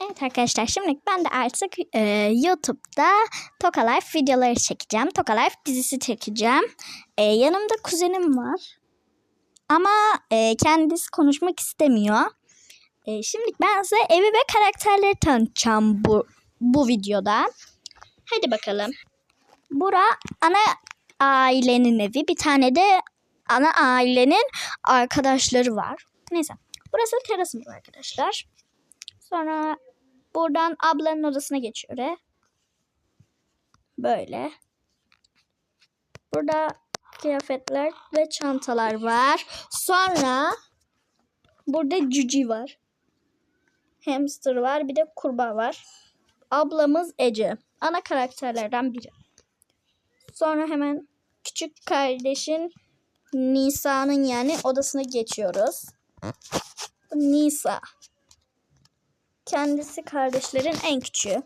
Evet arkadaşlar şimdi ben de artık e, YouTube'da Toka Life videoları çekeceğim. Toka Life dizisi çekeceğim. E, yanımda kuzenim var. Ama e, kendisi konuşmak istemiyor. E, şimdi ben size evi ve karakterleri tanıtacağım bu, bu videoda. Hadi bakalım. Bura ana ailenin evi. Bir tane de ana ailenin arkadaşları var. Neyse. Burası terasımız arkadaşlar. Sonra buradan ablanın odasına geçiyor. Böyle. Burada kıyafetler ve çantalar var. Sonra burada cüci var. Hamster var. Bir de kurbağa var. Ablamız Ece. Ana karakterlerden biri. Sonra hemen küçük kardeşin Nisa'nın yani odasına geçiyoruz. Bu Nisa. Kendisi kardeşlerin en küçüğü.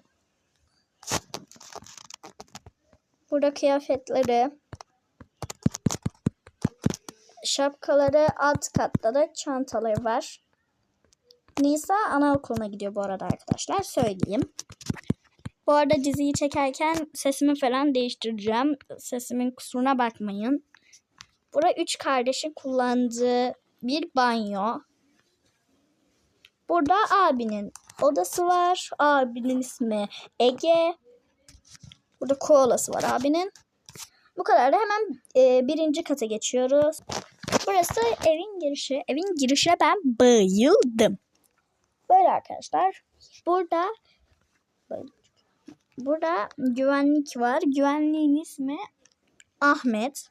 Burada kıyafetleri, şapkaları, alt katta da çantaları var. Nisa anaokuluna gidiyor bu arada arkadaşlar. Söyleyeyim. Bu arada diziyi çekerken sesimi falan değiştireceğim. Sesimin kusuruna bakmayın. Burada üç kardeşin kullandığı bir banyo. Burada abinin odası var. Abinin ismi Ege. Burada koalası var abinin. Bu kadar da hemen e, birinci kata geçiyoruz. Burası evin girişi. Evin girişine ben bayıldım. Böyle arkadaşlar. Burada. Burada güvenlik var. Güvenliğin ismi Ahmet.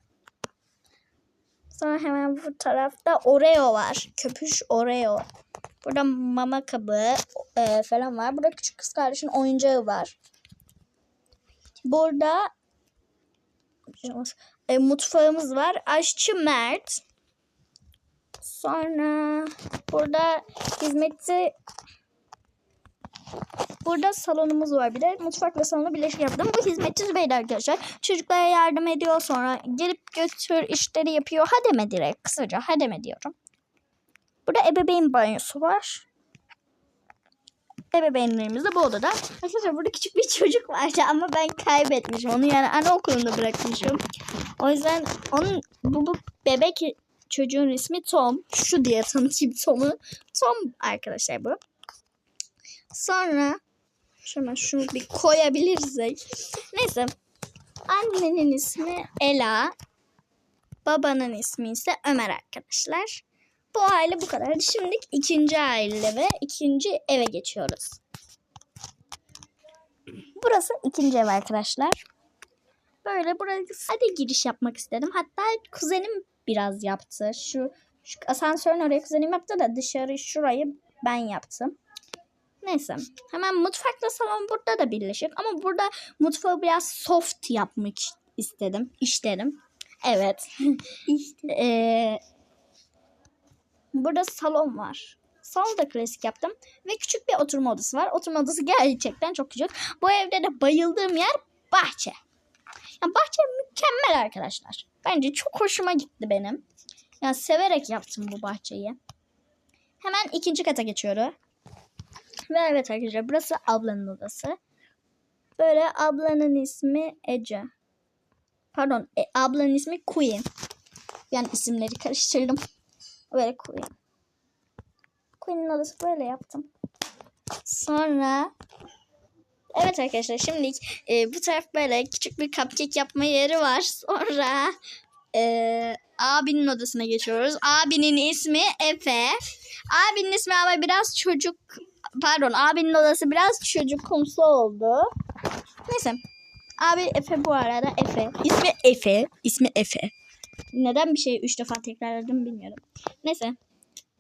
Sonra hemen bu tarafta Oreo var. Köpüş Oreo. Burada mama kabı e, falan var. Burada küçük kız kardeşin oyuncağı var. Burada e, mutfağımız var. Aşçı Mert. Sonra burada hizmetçi Burada salonumuz var bir de. Mutfak ve salonu birleşik yaptım. Bu hizmetçi Zübeyde arkadaşlar. Çocuklara yardım ediyor sonra gelip götür işleri yapıyor. Hademe direkt kısaca hademe diyorum. Burada ebeveyn banyosu var. Ebeveynlerimiz de bu odada. Arkadaşlar burada küçük bir çocuk vardı ama ben kaybetmişim. Onu yani anaokulunda bırakmışım. O yüzden onun bu, bu bebek çocuğun ismi Tom. Şu diye tanıtayım Tom'u. Tom arkadaşlar bu. Sonra hemen şunu bir koyabilirsek. Neyse. Annenin ismi Ela. Babanın ismi ise Ömer arkadaşlar. Bu aile bu kadar. Şimdi ikinci aile ve ikinci eve geçiyoruz. Burası ikinci ev arkadaşlar. Böyle buraya hadi giriş yapmak istedim. Hatta kuzenim biraz yaptı. Şu, şu asansörün oraya kuzenim yaptı da dışarı şurayı ben yaptım. Neyse. Hemen mutfakla salon burada da birleşik. Ama burada mutfağı biraz soft yapmak istedim. İsterim. Evet. İşte. Ee, burada salon var. Salonu da klasik yaptım. Ve küçük bir oturma odası var. Oturma odası gerçekten çok küçük. Bu evde de bayıldığım yer bahçe. Yani bahçe mükemmel arkadaşlar. Bence çok hoşuma gitti benim. Yani severek yaptım bu bahçeyi. Hemen ikinci kata geçiyorum. Ve evet arkadaşlar burası ablanın odası. Böyle ablanın ismi Ece. Pardon e, ablanın ismi Queen. Yani isimleri karıştırdım. Böyle Queen. Queen'in odası böyle yaptım. Sonra Evet arkadaşlar şimdi e, bu taraf böyle küçük bir cupcake yapma yeri var. Sonra e, abinin odasına geçiyoruz. Abinin ismi Efe. Abinin ismi ama biraz çocuk pardon abinin odası biraz çocukumsu oldu. Neyse. Abi Efe bu arada Efe. İsmi Efe. İsmi Efe. Neden bir şeyi üç defa tekrarladım bilmiyorum. Neyse.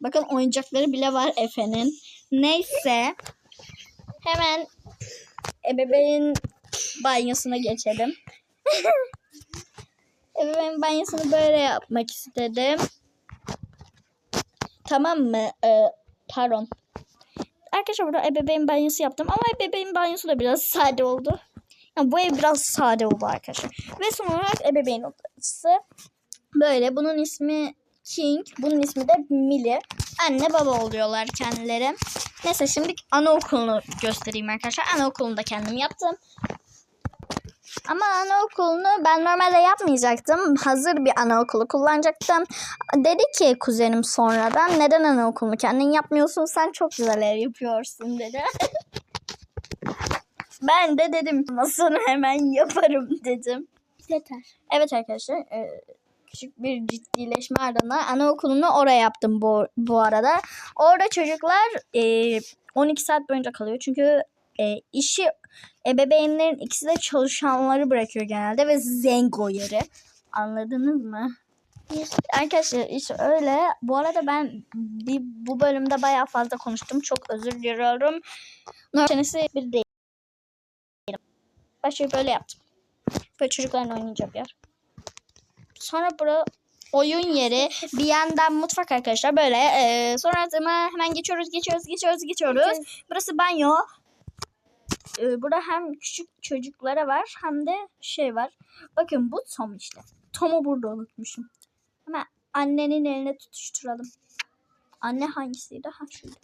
Bakın oyuncakları bile var Efe'nin. Neyse. Hemen ebeveyn banyosuna geçelim. ebeveyn banyosunu böyle yapmak istedim. Tamam mı? Ee, pardon. Arkadaşlar burada ebeveyn banyosu yaptım ama ebeveyn banyosu da biraz sade oldu. Yani bu ev biraz sade oldu arkadaşlar. Ve son olarak ebeveyn odası. Böyle bunun ismi King. Bunun ismi de Millie. anne baba oluyorlar kendileri. Neyse şimdi anaokulunu göstereyim arkadaşlar. Anaokulunu da kendim yaptım. Ama anaokulunu ben normalde yapmayacaktım. Hazır bir anaokulu kullanacaktım. Dedi ki kuzenim sonradan neden anaokulunu kendin yapmıyorsun sen çok güzel ev yapıyorsun dedi. ben de dedim nasıl hemen yaparım dedim. Yeter. Evet arkadaşlar e, küçük bir ciddileşme ardından anaokulunu oraya yaptım bu, bu arada. Orada çocuklar e, 12 saat boyunca kalıyor. Çünkü e, işi ebeveynlerin ikisi de çalışanları bırakıyor genelde ve zengo yeri. Anladınız mı? Arkadaşlar işte öyle. Bu arada ben bir, bu bölümde bayağı fazla konuştum. Çok özür diliyorum. Normal senesi bir değil. Başka böyle yaptım. Böyle çocukların oynayacağı bir yer. Sonra bura oyun yeri. Bir yandan mutfak arkadaşlar. Böyle e, sonra hemen, hemen geçiyoruz, geçiyoruz, geçiyoruz, geçiyoruz. Burası banyo. E, burada hem küçük çocuklara var hem de şey var. Bakın bu Tom işte. Tom'u burada unutmuşum. Hemen annenin eline tutuşturalım. Anne hangisiydi? Ha şuydu.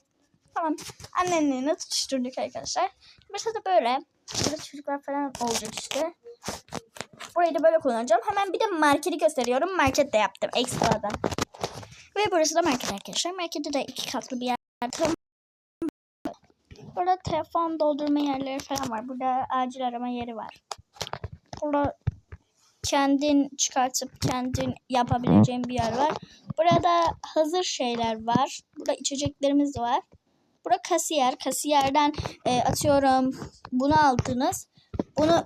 Tamam. Annenin eline tutuşturduk arkadaşlar. Burası da böyle. Burada çocuklar falan olacak işte. Burayı da böyle kullanacağım. Hemen bir de marketi gösteriyorum. Market de yaptım ekstradan. Ve burası da market arkadaşlar. Markette de iki katlı bir yer. Burada telefon doldurma yerleri falan var. Burada acil arama yeri var. Burada kendin çıkartıp kendin yapabileceğin bir yer var. Burada hazır şeyler var. Burada içeceklerimiz var. Burada kasiyer. Kasiyerden e, atıyorum bunu aldınız. Bunu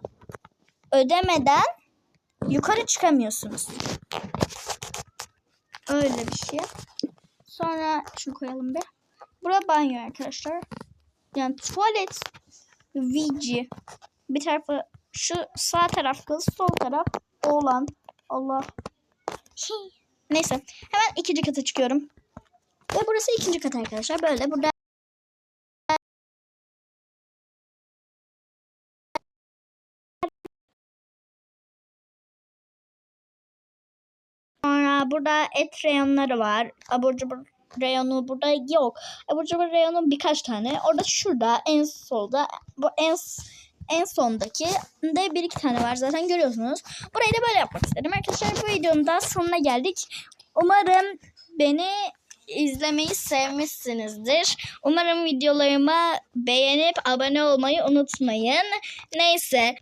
ödemeden yukarı çıkamıyorsunuz. Öyle bir şey. Sonra şunu koyalım bir. Bura banyo arkadaşlar. Yani tuvalet VG. Bir tarafı şu sağ taraf kız, sol taraf oğlan. Allah. Neyse. Hemen ikinci kata çıkıyorum. Ve burası ikinci kat arkadaşlar. Böyle burada Sonra burada et reyonları var. Abur cubur reyonu burada yok. Abur cubur reyonu birkaç tane. Orada şurada en solda bu en en sondaki de bir iki tane var zaten görüyorsunuz. Burayı da böyle yapmak istedim. Arkadaşlar bu videonun da sonuna geldik. Umarım beni izlemeyi sevmişsinizdir. Umarım videolarımı beğenip abone olmayı unutmayın. Neyse.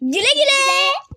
Güle güle.